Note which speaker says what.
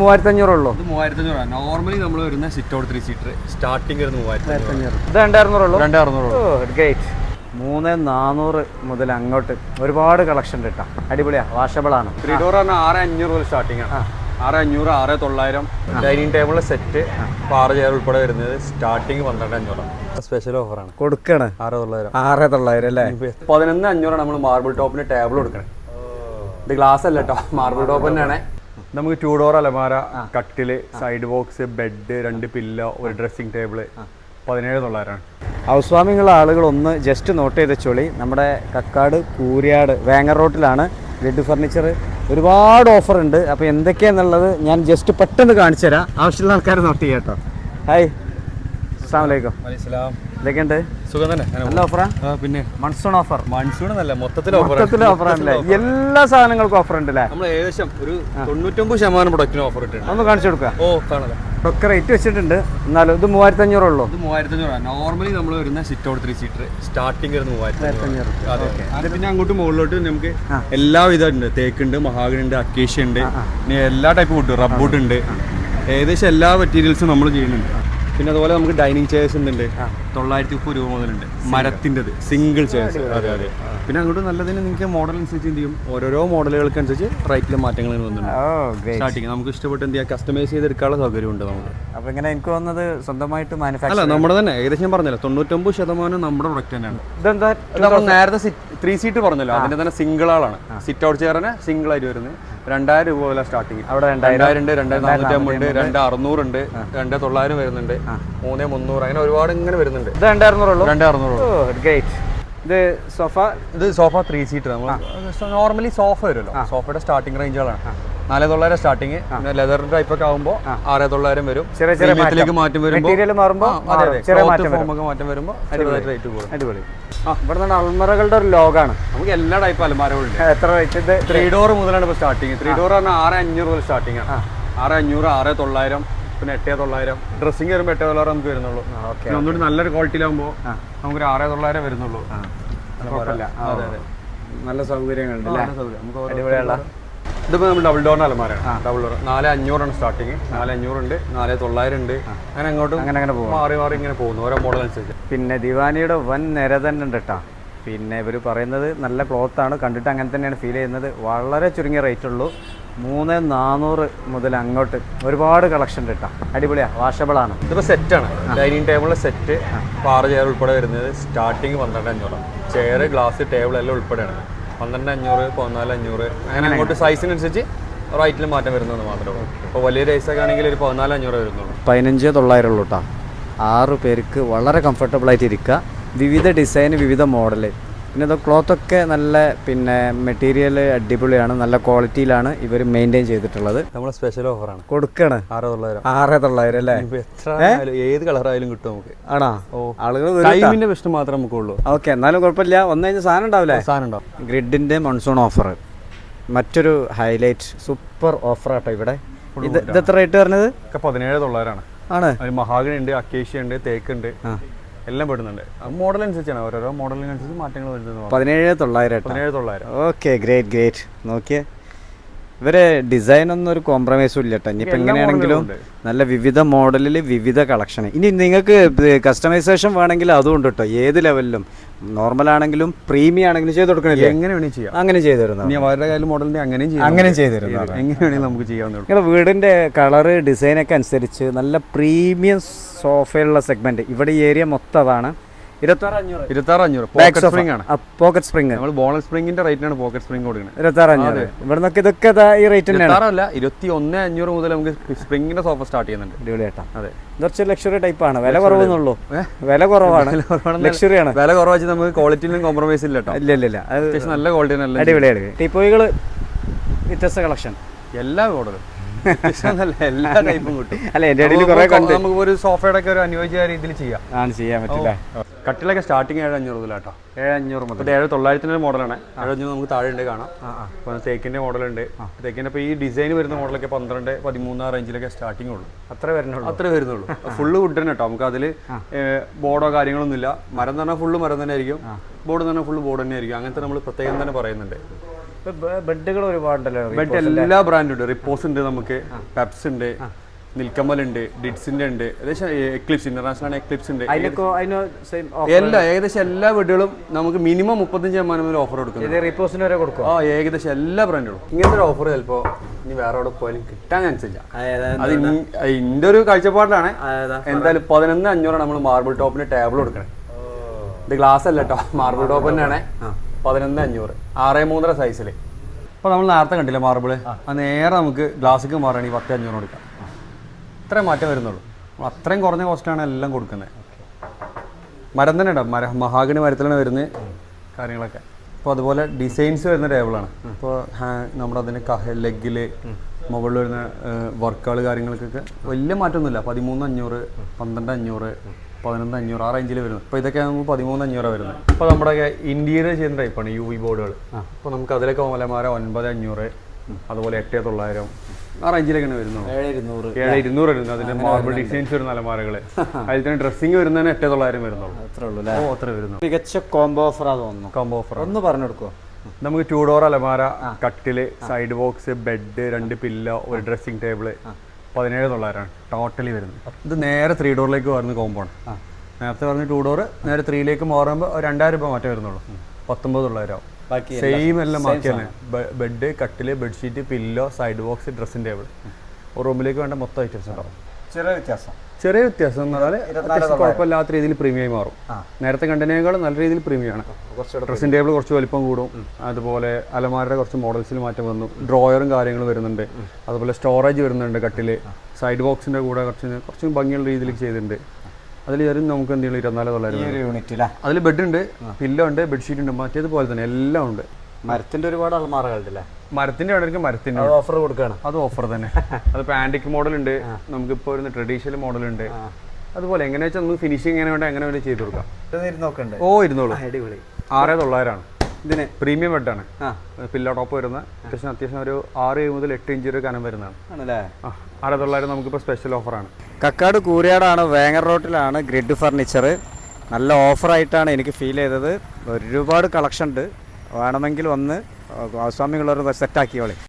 Speaker 1: മൂവായിരത്തി അഞ്ഞൂറുള്ളൂ
Speaker 2: ഇത് മൂവായിരത്തി അഞ്ഞൂറ് നോർമലി നമ്മൾ വരുന്ന sit out three seater starting വരുന്ന
Speaker 1: ഇത് രണ്ടായിരുന്നൂറുള്ളൂ.
Speaker 2: രണ്ട് അറുന്നൂറ്
Speaker 1: ഓ ഗ്രേറ്റ് മൂന്ന് നാനൂറ് മുതൽ അങ്ങോട്ട്. ഒരുപാട് കളക്ഷൻ കിട്ടാം അടിപൊളിയാ. വാഷബിൾ ആണ്.
Speaker 2: ത്രീ ഡോർ പറഞ്ഞാൽ ആറ് അഞ്ഞൂറ് മുതൽ സ്റ്റാർട്ടിംഗ് ആണ്. ആറ് അഞ്ഞൂറ് ആറ് തൊള്ളായിരം. ഡൈനിങ് ടേബിൾ സെറ്റ് ആറ് ചെയർ ഉൾപ്പെടെ വരുന്നത് സ്റ്റാർട്ടിങ് പന്ത്രണ്ട് അഞ്ഞൂറാണ് സ്പെഷ്യൽ ഓഫറാണ്
Speaker 1: കൊടുക്കണേ.
Speaker 2: ആറ് തൊള്ളായിരം.
Speaker 1: ആറ് തൊള്ളായിരം അല്ലേ?
Speaker 2: പതിനൊന്ന് അഞ്ഞൂറാണ് നമ്മൾ മാർബിൾ ടോപ്പിന് ടേബിൾ കൊടുക്കണേ. ഇത് ഗ്ലാസ് അല്ല കേട്ടോ മാർബിൾ ടോപ്പ് തന്നെയാണ്. നമുക്ക് ടൂ ഡോർ അലമാര കട്ടിൽ സൈഡ് ബോക്സ് ബെഡ് രണ്ട് പില്ലോ ഒരു ഡ്രസ്സിംഗ് ടേബിൾ പതിനേഴ് തൊള്ളായിരമാണ്.
Speaker 1: ഹൗസ് വാമിങ്ങുള്ള ആളുകൾ ഒന്ന് ജസ്റ്റ് നോട്ട് ചെയ്ത ചൊളി നമ്മുടെ കക്കാട് കൂരിയാട് വേങ്ങർ റോട്ടിലാണ് ബെഡ് ഫർണിച്ചർ ഒരുപാട് ഓഫർ ഉണ്ട്. അപ്പോൾ എന്തൊക്കെയാണെന്നുള്ളത് ഞാൻ ജസ്റ്റ് പെട്ടെന്ന് കാണിച്ചു തരാം ആവശ്യമുള്ള ആൾക്കാർ നോട്ട് ചെയ്യാം കേട്ടോ. ഹായ് അസ്സാം വലൈക്കും എന്തൊക്കെയുണ്ട്?
Speaker 2: സുഖം തന്നെ.
Speaker 1: നല്ല ഓഫറാ
Speaker 2: പിന്നെ
Speaker 1: മൺസൂൺ ഓഫർ
Speaker 2: മൺസൂൺ എന്നല്ല മൊത്തത്തിൽ ഓഫർ
Speaker 1: മൊത്തത്തിൽ ഓഫർ ആണല്ലേ? എല്ലാ സാധനങ്ങൾക്കും ഓഫർ ഉണ്ട് അല്ലേ
Speaker 2: നമ്മൾ ഏകദേശം ഒരു തൊണ്ണൂറ്റൊമ്പത് ശതമാനം പ്രൊഡക്റ്റിന് ഓഫർ
Speaker 1: ഒന്ന് കാണിച്ചു കൊടുക്കുക
Speaker 2: ഓ കാണാം
Speaker 1: ഒക്കെ റേറ്റ് വെച്ചിട്ടുണ്ട്. എന്നാലും ഇത് മൂവായിരത്തി അഞ്ഞൂറുള്ളൂ
Speaker 2: ഇത് മൂവായിരത്തി അഞ്ഞൂറ് നോർമലി നമ്മൾ വരുന്ന sit out three seater starting വരുന്ന മൂവായിരത്തി അഞ്ഞൂറ് അതെ പിന്നെ അങ്ങോട്ട് മുകളിലോട്ട് നമുക്ക് എല്ലാവിധ ഉണ്ട്. തേക്കുണ്ട് മഹാഗണി ഉണ്ട് അക്കേഷ്യ ഉണ്ട്. എല്ലാ ടൈപ്പ് വുഡ് റബ്ബുഡ് ഉണ്ട്. ഏകദേശം എല്ലാ മെറ്റീരിയൽസും നമ്മൾ ചെയ്യുന്നുണ്ട്. പിന്നെ അതുപോലെ നമുക്ക് ഡൈനിങ് ചെയർസ് ഉണ്ട് തൊള്ളായിരത്തി മുപ്പത് രൂപ മുതലുണ്ട്. മരത്തിന്റെത്. സിംഗിൾ ചെയർസ് അതെ അതെ പിന്നെ അങ്ങോട്ട് നല്ലതിന് നിങ്ങൾക്ക് മോഡൽ അനുസരിച്ച് എന്ത് ചെയ്യും? ഓരോരോ മോഡലുകൾക്ക് അനുസരിച്ച് റേറ്റിൽ മാറ്റങ്ങൾ വന്നിട്ടുണ്ട്. സ്റ്റാർട്ടിങ് നമുക്ക് ഇഷ്ടപ്പെട്ട് എന്ത് ചെയ്യാം? കസ്റ്റമൈസ് ചെയ്തെടുക്കാനുള്ള സൗകര്യമുണ്ട് നമുക്ക്.
Speaker 1: അപ്പോൾ ഇങ്ങനെ എനിക്ക് വന്നത് സ്വന്തമായിട്ട്
Speaker 2: അല്ല
Speaker 1: മാനുഫാക്ചർ
Speaker 2: നമ്മുടെ തന്നെ. ഏകദേശം പറഞ്ഞല്ലോ തൊണ്ണൂറ്റൊമ്പത് ശതമാനം നമ്മുടെ പ്രൊഡക്റ്റ് തന്നെയാണ്.
Speaker 1: ഇതെന്താ?
Speaker 2: നേരത്തെ ത്രീ സീറ്റ് പറഞ്ഞല്ലോ. അതിന്റെ തന്നെ സിംഗിൾ ആളാണ്. സിറ്റ് ഔട്ട് ചെയറിന് സിംഗിൾ ആയിട്ട് വരുന്നത്. രണ്ടായിരം രൂപ പോലെ സ്റ്റാർട്ടിങ്
Speaker 1: അവിടെ
Speaker 2: രണ്ടായിരം ഉണ്ട് രണ്ടായിരത്തി നാനൂറ്റി അമ്പത് ഉണ്ട്. രണ്ട് അറുന്നൂറ് ഉണ്ട് രണ്ട് തൊള്ളായിരം വരുന്നുണ്ട് മൂന്ന് മുന്നൂറ് അങ്ങനെ ഒരുപാട് ഇങ്ങനെ വരുന്നുണ്ട്.
Speaker 1: ഇത് സോഫ
Speaker 2: ഇത് സോഫ ത്രീ സീറ്റ് നമ്മൾ നോർമലി സോഫ വരുമല്ലോ. സോഫയുടെ സ്റ്റാർട്ടിംഗ് റേഞ്ചുകളാണ് നാല് തൊള്ളായിരം സ്റ്റാർട്ടിങ് ലെതർ ടൈപ്പ് ഒക്കെ ആകുമ്പോൾ ആറ് തൊള്ളായിരം വരും.
Speaker 1: ചെറിയ ചെറിയ
Speaker 2: മാറ്റം. വരുമ്പോൾ
Speaker 1: മാറുമ്പോൾ. ചെറിയ മാറ്റം
Speaker 2: വരുമ്പോൾ റേറ്റ് കൂടും.
Speaker 1: അടിപൊളി. ആ. ഇവിടെ നിന്ന് അൾമറകളുടെ ഒരു ലോഗാണ്.
Speaker 2: നമുക്ക് എല്ലാ ടൈപ്പ് അലമാരകളുണ്ട്
Speaker 1: എത്ര റേറ്റ് ഇത്
Speaker 2: ത്രീ ഡോർ മുതലാണ് ഇപ്പോൾ സ്റ്റാർട്ടിങ് ത്രീ ഡോർ പറഞ്ഞാൽ ആറ് അഞ്ഞൂറ് മുതൽ സ്റ്റാർട്ടിങ് ആണ്. ആറ് അഞ്ഞൂറ് ആറ് തൊള്ളായിരം പിന്നെ എട്ടേ തൊള്ളായിരം. ഡ്രസ്സിങ് വരുമ്പോൾ എട്ടേ തൊള്ളായിരം നമുക്ക് വരുന്നുള്ളൂ. ഒന്നുകൂടി നല്ലൊരു ക്വാളിറ്റിയിലാകുമ്പോൾ നമുക്കൊരു ആറേ തൊള്ളായിരം വരുന്നുള്ളൂ.
Speaker 1: കുഴപ്പമില്ല.
Speaker 2: അതെ അതെ.
Speaker 1: നല്ല സൗകര്യങ്ങളുണ്ട് അല്ലേ?
Speaker 2: നല്ല സൗകര്യം. നമുക്ക് ഓരോ-
Speaker 1: അടിപൊളിയുള്ള
Speaker 2: ഇതിപ്പോൾ നമ്മൾ ഡബിൾ ഡോറിന് അലമാരയാണ്. ഡബിൾ ഡോർ നാല് അഞ്ഞൂറാണ് സ്റ്റാർട്ടിങ് നാല് അഞ്ഞൂറുണ്ട് നാല് തൊള്ളായിരം ഉണ്ട് അങ്ങനെ അങ്ങോട്ടും
Speaker 1: അങ്ങനെ അങ്ങനെ പോകും
Speaker 2: മാറി മാറി ഇങ്ങനെ പോകുന്നു. ഓരോ മോഡൽ അനുസരിച്ച്.
Speaker 1: പിന്നെ ദിവാനിയുടെ വൻ നിര തന്നെ ഉണ്ട് കേട്ടോ പിന്നെ ഇവർ പറയുന്നത് നല്ല ക്ലോത്ത് ആണ്. കണ്ടിട്ട് അങ്ങനെ തന്നെയാണ് ഫീൽ ചെയ്യുന്നത്. വളരെ ചുരുങ്ങിയ റേറ്റ് ഉള്ളൂ. മൂന്ന് നാനൂറ് മുതൽ അങ്ങോട്ട് ഒരുപാട് കളക്ഷൻ ഉണ്ട് കേട്ടോ അടിപൊളിയാ. വാഷബിൾ ആണ്.
Speaker 2: ഇതിപ്പോൾ സെറ്റാണ് ഡൈനിങ് ടേബിളിലെ സെറ്റ് പാറ ചെയർ ഉൾപ്പെടെ വരുന്നത് സ്റ്റാർട്ടിങ് പന്ത്രണ്ട് അഞ്ഞൂറാണ്. ചെയർ ഗ്ലാസ് ടേബിൾ എല്ലാം ഉൾപ്പെടെയാണ്. പന്ത്രണ്ട് അഞ്ഞൂറ് പതിനാല് അഞ്ഞൂറ് അങ്ങനെ. അങ്ങോട്ട് സൈസിനനുസരിച്ച് റൈറ്റിൽ മാറ്റം വരുന്നത് മാത്രമേ ഉള്ളൂ. ഇപ്പോൾ വലിയ റൈസൊക്കെ ആണെങ്കിൽ ഒരു പതിനാല് അഞ്ഞൂറ് വരുന്നുള്ളൂ.
Speaker 1: പതിനഞ്ച് തൊള്ളായിരം ഉള്ളൂ കേട്ടോ ആറ് പേർക്ക് വളരെ കംഫർട്ടബിൾ ആയിട്ട് ഇരിക്കുക വിവിധ ഡിസൈൻ വിവിധ മോഡൽ പിന്നെ ഇത് ക്ലോത്ത് ഒക്കെ നല്ല പിന്നെ മെറ്റീരിയൽ അടിപൊളിയാണ് നല്ല ക്വാളിറ്റിയിലാണ് ഇവർ മെയിന്റെയിൻ ചെയ്തിട്ടുള്ളത്.
Speaker 2: നമ്മളെ സ്പെഷ്യൽ ഓഫറാണ്
Speaker 1: കൊടുക്കാണ്.
Speaker 2: ആറ് തൊള്ളായിരം.
Speaker 1: ആറ് തൊള്ളായിരം അല്ലേ?
Speaker 2: എത്ര ഏത് കളറായാലും കിട്ടും നമുക്ക്.
Speaker 1: ആണോ? ആളുകൾ
Speaker 2: ടൈമിന്റെ പ്രശ്നം മാത്രമേ നമുക്കുള്ളൂ.
Speaker 1: ഓക്കെ എന്നാലും കുഴപ്പമില്ല. ഒന്ന് കഴിഞ്ഞ സാധനം ഉണ്ടാവില്ലേ?
Speaker 2: സാധനം ഉണ്ടാവും.
Speaker 1: ഗ്രിഡിന്റെ മൺസൂൺ ഓഫർ മറ്റൊരു ഹൈലൈറ്റ് സൂപ്പർ ഓഫർ ആട്ടോ ഇവിടെ. ഇത് എത്ര റേറ്റ് പറഞ്ഞത്?
Speaker 2: പതിനേഴ് തൊള്ളായിരമാണ്
Speaker 1: ആണ്.
Speaker 2: മഹാഗണി ഉണ്ട് അക്കേഷ്യ ഉണ്ട് തേക്ക് ഉണ്ട്.
Speaker 1: ആ.
Speaker 2: എല്ലാം പെടുന്നുണ്ട്. മോഡൽ അനുസരിച്ചാണ്. ഓരോരോ മോഡലിനനുസരിച്ച് മാറ്റങ്ങൾ വരുന്നത്
Speaker 1: പതിനേഴ് തൊള്ളായിരം
Speaker 2: പതിനേഴ് തൊള്ളായിരം.
Speaker 1: ഓക്കെ ഗ്രേറ്റ് ഗ്രേറ്റ് നോക്കിയേ. ഇവരെ ഡിസൈൻ ഒന്നും ഒരു കോംപ്രമൈസും ഇല്ല കേട്ടോ ഇനിയിപ്പോൾ എങ്ങനെയാണെങ്കിലും നല്ല വിവിധ മോഡലിൽ വിവിധ കളക്ഷൻ ഇനി നിങ്ങൾക്ക് കസ്റ്റമൈസേഷൻ വേണമെങ്കിൽ അതും ഉണ്ട് കേട്ടോ. ഏത് ലെവലിലും നോർമൽ ആണെങ്കിലും പ്രീമിയം ആണെങ്കിലും ചെയ്ത് കൊടുക്കണില്ല?
Speaker 2: എങ്ങനെ വേണമെങ്കിൽ ചെയ്യാം.
Speaker 1: അങ്ങനെ ചെയ്തു തരുന്നത്
Speaker 2: അവരുടെ കയ്യിൽ മോഡലിന്റെ
Speaker 1: അങ്ങനെ
Speaker 2: നമുക്ക്.
Speaker 1: ചെയ്തു തരുന്നത്
Speaker 2: എങ്ങനെ നമുക്ക് ചെയ്യാവുന്നേ
Speaker 1: നിങ്ങളുടെ വീടിന്റെ കളറ് ഡിസൈനൊക്കെ അനുസരിച്ച് നല്ല പ്രീമിയം സോഫയുള്ള സെഗ്മെന്റ് ഇവിടെ ഈ ഏരിയ മൊത്തം അതാണ്. ഇരുപത്താറ് അഞ്ഞൂറ്
Speaker 2: പോക്കറ്റ് സ്പ്രിംഗ് ആണ്.
Speaker 1: പോക്കറ്റ് സ്പ്രിംഗ്
Speaker 2: നമ്മൾ ബോണൽ സ്പ്രിംഗിന്റെ റേറ്റിനാണ് പോക്കറ്റ് സ്പ്രിംഗ് കൊടുക്കുന്നത്
Speaker 1: ഇരുപത്താറ് അഞ്ഞൂറ് ഇവിടെ നിന്നൊക്കെ ഇതൊക്കെ ദാ ഈ റേറ്റ് തന്നെയാണ്.
Speaker 2: ഇരുപത്താറല്ല ഇരുപത്തി ഒന്ന് അഞ്ഞൂറ് മുതൽ നമുക്ക് സ്പ്രിംഗിന്റെ സോഫ സ്റ്റാർട്ട് ചെയ്യുന്നുണ്ട്. അതെ.
Speaker 1: കുറച്ച് ലക്ഷറി ആണ്. വില കുറവെന്നുള്ളൂ വില കുറവാണ്. ലക്ഷറിയാണ്
Speaker 2: വില കുറവാച്ച് നമുക്ക് ക്വാളിറ്റിയിലും കോംപ്രമൈസ് ഇല്ല കേട്ടോ
Speaker 1: ഇല്ല ഇല്ല
Speaker 2: അത്യാവശ്യം നല്ല ക്വാളിറ്റി നല്ല
Speaker 1: അടിപൊളിയാണ് ടീപ്പോയികൾ വ്യത്യസ്ത കളക്ഷൻ
Speaker 2: എല്ലാ മോഡലും എല്ലാ ടൈപ്പും കിട്ടും.
Speaker 1: അല്ല എന്റെ ഇടയിൽ കുറേ കണ്ട്
Speaker 2: നമുക്ക് ഒരു സോഫയുടെ ഒക്കെ ഒരു അനുയോജ്യ രീതിയിൽ ചെയ്യാം.
Speaker 1: ആണ് ചെയ്യാൻ പറ്റില്ല.
Speaker 2: കട്ടിലൊക്കെ സ്റ്റാർട്ടിങ് ഏഴ് അഞ്ഞൂറ് മുതലാട്ടോ
Speaker 1: ഏഴ് അഞ്ഞൂറ് മുതൽ
Speaker 2: ഏഴ് തൊള്ളായിരത്തിന്റെ മോഡലാണ് ഏഴ് അഞ്ഞൂറ് നമുക്ക് താഴെ ഉണ്ട് കാണാം അപ്പോൾ തേക്കിന്റെ മോഡലുണ്ട് തേക്കിന്റെ ഇപ്പോൾ ഈ ഡിസൈൻ വരുന്ന മോഡലൊക്കെ പന്ത്രണ്ട് പതിമൂന്ന് റേഞ്ചിലൊക്കെ സ്റ്റാർട്ടിംഗ് ഉള്ളൂ.
Speaker 1: അത്ര വരുന്നുള്ളൂ.
Speaker 2: അത്ര വരുന്നുള്ളൂ. ഫുള്ള് വുഡ് തന്നെ കേട്ടോ നമുക്ക് അതിൽ ബോർഡോ കാര്യങ്ങളൊന്നുമില്ല. മരം തന്നെ ഫുള്ള് മരം തന്നെ ആയിരിക്കും. ബോർഡ് തന്നെ ഫുള്ള് ബോർഡ് തന്നെ ആയിരിക്കും. അങ്ങനത്തെ നമ്മൾ പ്രത്യേകം തന്നെ പറയുന്നുണ്ട്.
Speaker 1: ബെഡുകൾ ഒരുപാടുണ്ടല്ലോ
Speaker 2: ബെഡ് എല്ലാ ബ്രാൻഡും ഉണ്ട് റിപ്പോസ് ഉണ്ട് നമുക്ക് പെപ്സ് ഉണ്ട് നിൽക്കമ്മലുണ്ട് ഡിഡ്സിന്റെ ഉണ്ട് ഏകദേശം എക്ലിപ്സ് ഇന്റർനാഷണൽ എക്ലിപ്സ് ഉണ്ട്. എല്ലാ ഏകദേശം എല്ലാ വീടുകളും നമുക്ക് മിനിമം മുപ്പത്തഞ്ച് ശതമാനം വരെ ഓഫർ
Speaker 1: വരെ കൊടുക്കും
Speaker 2: ആ ഏകദേശം എല്ലാ ബ്രാൻഡുകളും. ഇങ്ങനത്തെ ഒരു ഓഫർ ചിലപ്പോ ഇനി വേറെ എവിടെ പോയാലും കിട്ടാൻ ചാൻസ് ഇല്ല. അത് ഇന്റെ ഒരു കാഴ്ചപ്പാടിലാണ്. എന്തായാലും പതിനൊന്ന് അഞ്ഞൂറാണ് നമ്മൾ മാർബിൾ ടോപ്പിന് ടേബിൾ കൊടുക്കണേ. ഇത് ഗ്ലാസ് അല്ല കേട്ടോ മാർബിൾ ടോപ്പ് തന്നെയാണ്. പതിനൊന്ന് അഞ്ഞൂറ്. ആറ് മൂന്നര സൈസിൽ അപ്പോൾ നമ്മൾ നേരത്തെ കണ്ടില്ല മാർബിൾ അത് നേരെ നമുക്ക് ഗ്ലാസ്സിക്ക് മാറുകയാണെങ്കിൽ പത്ത് അഞ്ഞൂറ് കൊടുക്കാം. ഇത്രയും മാറ്റം വരുന്നുള്ളൂ. അത്രയും കുറഞ്ഞ കോസ്റ്റാണ് എല്ലാം കൊടുക്കുന്നത് മരം തന്നെ ഉണ്ടാവും. മര മഹാഗണി മരത്തിലാണ് വരുന്നത് കാര്യങ്ങളൊക്കെ. അപ്പോൾ അതുപോലെ ഡിസൈൻസ് വരുന്ന ടേബിളാണ് ഇപ്പോൾ നമ്മുടെ അതിന് ലെഗിൽ മുകളിൽ വരുന്ന വർക്കുകൾ കാര്യങ്ങൾക്കൊക്കെ വലിയ മാറ്റമൊന്നുമില്ല. പതിമൂന്ന് അഞ്ഞൂറ് പന്ത്രണ്ട് അഞ്ഞൂറ് പതിനൊന്ന് അഞ്ഞൂറ് ആ റേഞ്ചിൽ വരുന്നത്. ഇപ്പോൾ ഇതൊക്കെ നമുക്ക് പതിമൂന്ന് അഞ്ഞൂറാണ് വരുന്നത്. ഇപ്പോൾ നമ്മുടെ ഇന്റീരിയർ ചെയ്യുന്ന ടൈപ്പാണ് യു വി ബോർഡുകൾ അപ്പോൾ നമുക്ക് അതിലൊക്കെ ഓലമാര ഒൻപത് അഞ്ഞൂറ് അതുപോലെ എട്ട് തൊള്ളായിരം ആ റേഞ്ചിലൊക്കെയാണ് വരുന്നത്.
Speaker 1: ഏഴ് ഇരുന്നൂറ്.
Speaker 2: ഏഴ് ഇരുന്നൂറ് വരുന്നത്. അതിന്റെ മാർബിൾ ഡിസൈൻസ് വരുന്ന അലമാരകൾ അതിൽ തന്നെ ഡ്രസ്സിങ് വരുന്നതിന് എട്ട് തൊള്ളായിരം വരുന്നുള്ളൂ.
Speaker 1: അത്രേ ഉള്ളൂ
Speaker 2: ഓ അത്ര വരുന്നു
Speaker 1: മികച്ച കോംബോ ഓഫറാ തോന്നുന്നു.
Speaker 2: കോംബോ ഓഫർ
Speaker 1: ഒന്ന് പറഞ്ഞു കൊടുക്കുമോ
Speaker 2: നമുക്ക് ടൂ ഡോർ അലമാര കട്ടിൽ സൈഡ് ബോക്സ് ബെഡ് രണ്ട് പില്ലോ ഒരു ഡ്രസ്സിംഗ് ടേബിൾ പതിനേഴ് തൊള്ളായിരമാണ് ടോട്ടലി വരുന്നത്. ഇത് നേരെ ത്രീ ഡോറിലേക്ക് വരുന്ന കോമ്പൗണ്ട് നേരത്തെ പറഞ്ഞ ടു ഡോർ നേരെ ത്രീയിലേക്ക് മാറുമ്പോൾ രണ്ടായിരം രൂപ മാറ്റം വരുന്നുള്ളൂ. പത്തൊമ്പത് തൊള്ളായിരം സെയിം എല്ലാം ബാക്കി തന്നെ. ബെഡ് കട്ടിൽ bedsheet pillow side box dressing table റൂമിലേക്ക് വേണ്ട മൊത്തം ഐറ്റംസ് ഉണ്ടാവും.
Speaker 1: ചെറിയ വ്യത്യാസം.
Speaker 2: ചെറിയ വ്യത്യാസം എന്ന് പറഞ്ഞാൽ കുഴപ്പമില്ലാത്ത രീതിയിൽ പ്രീമിയം മാറും. നേരത്തെ കണ്ടതിനേക്കാളും നല്ല രീതിയിൽ
Speaker 1: പ്രീമിയമാണ്
Speaker 2: ഡ്രസ്സിംഗ് ടേബിൾ കുറച്ച് വലിപ്പം കൂടും. അതുപോലെ അലമാരയുടെ കുറച്ച് മോഡൽസിൽ മാറ്റം വന്നു. ഡ്രോയറും കാര്യങ്ങളും വരുന്നുണ്ട്. അതുപോലെ സ്റ്റോറേജ് വരുന്നുണ്ട് കട്ടിൽ. സൈഡ് ബോക്സിന്റെ കൂടെ കുറച്ച് കുറച്ച് ഭംഗിയുള്ള രീതിയിൽ ചെയ്തിട്ടുണ്ട്. അതിൽ ചെറിയ നമുക്ക് എന്തെങ്കിലും ഇരുപത്തിനാല് തൊള്ളായിരം അതിൽ ബെഡ് ഉണ്ട് പില്ലോ ഉണ്ട് ബെഡ്ഷീറ്റ് ഉണ്ട് മറ്റേതുപോലെ തന്നെ എല്ലാം ഉണ്ട്.
Speaker 1: മരത്തിന്റെ ഒരുപാട് അൾമാറകളുണ്ടല്ലേ
Speaker 2: മരത്തിന്റെ വേണമെങ്കിൽ മരത്തിന്റെ
Speaker 1: ഓഫർ കൊടുക്കുകയാണ്
Speaker 2: അത് ഓഫർ തന്നെ. അത് പാൻഡിക് മോഡൽ ഉണ്ട് നമുക്കിപ്പോ ഒരു ട്രഡീഷണൽ മോഡൽ ഉണ്ട് അതുപോലെ എങ്ങനെ വെച്ചാൽ നമുക്ക് ഫിനിഷിംഗ് എങ്ങനെ വേണ്ട എങ്ങനെ വേണ്ടി ചെയ്ത് കൊടുക്കാം.
Speaker 1: നോക്കണ്ടേ?
Speaker 2: ഓ ഇരുന്നോളൂ.
Speaker 1: അടിപൊളി.
Speaker 2: ആറ് തൊള്ളായിരമാണ്
Speaker 1: ഇതിന്?
Speaker 2: പ്രീമിയം ബെഡാണ്
Speaker 1: ആണ്.
Speaker 2: പില്ലോ ടോപ്പ് വരുന്ന അത്യാവശ്യം അത്യാവശ്യം ഒരു ആറ് മുതൽ എട്ട് ഇഞ്ച് വരെ കനം വരുന്നതാണ്. ആറ് തൊള്ളായിരം നമുക്കിപ്പോൾ സ്പെഷ്യൽ ഓഫറാണ്
Speaker 1: കക്കാട് കൂരിയാടാണ് വേങ്ങർ റോട്ടിലാണ് ഗ്രിഡ് ഫർണിച്ചർ നല്ല ഓഫറായിട്ടാണ് എനിക്ക് ഫീൽ ചെയ്തത്. ഒരുപാട് കളക്ഷൻ ഉണ്ട്. വേണമെങ്കിൽ വന്ന് സ്വാമികളൊരു സെറ്റാക്കിയോളെ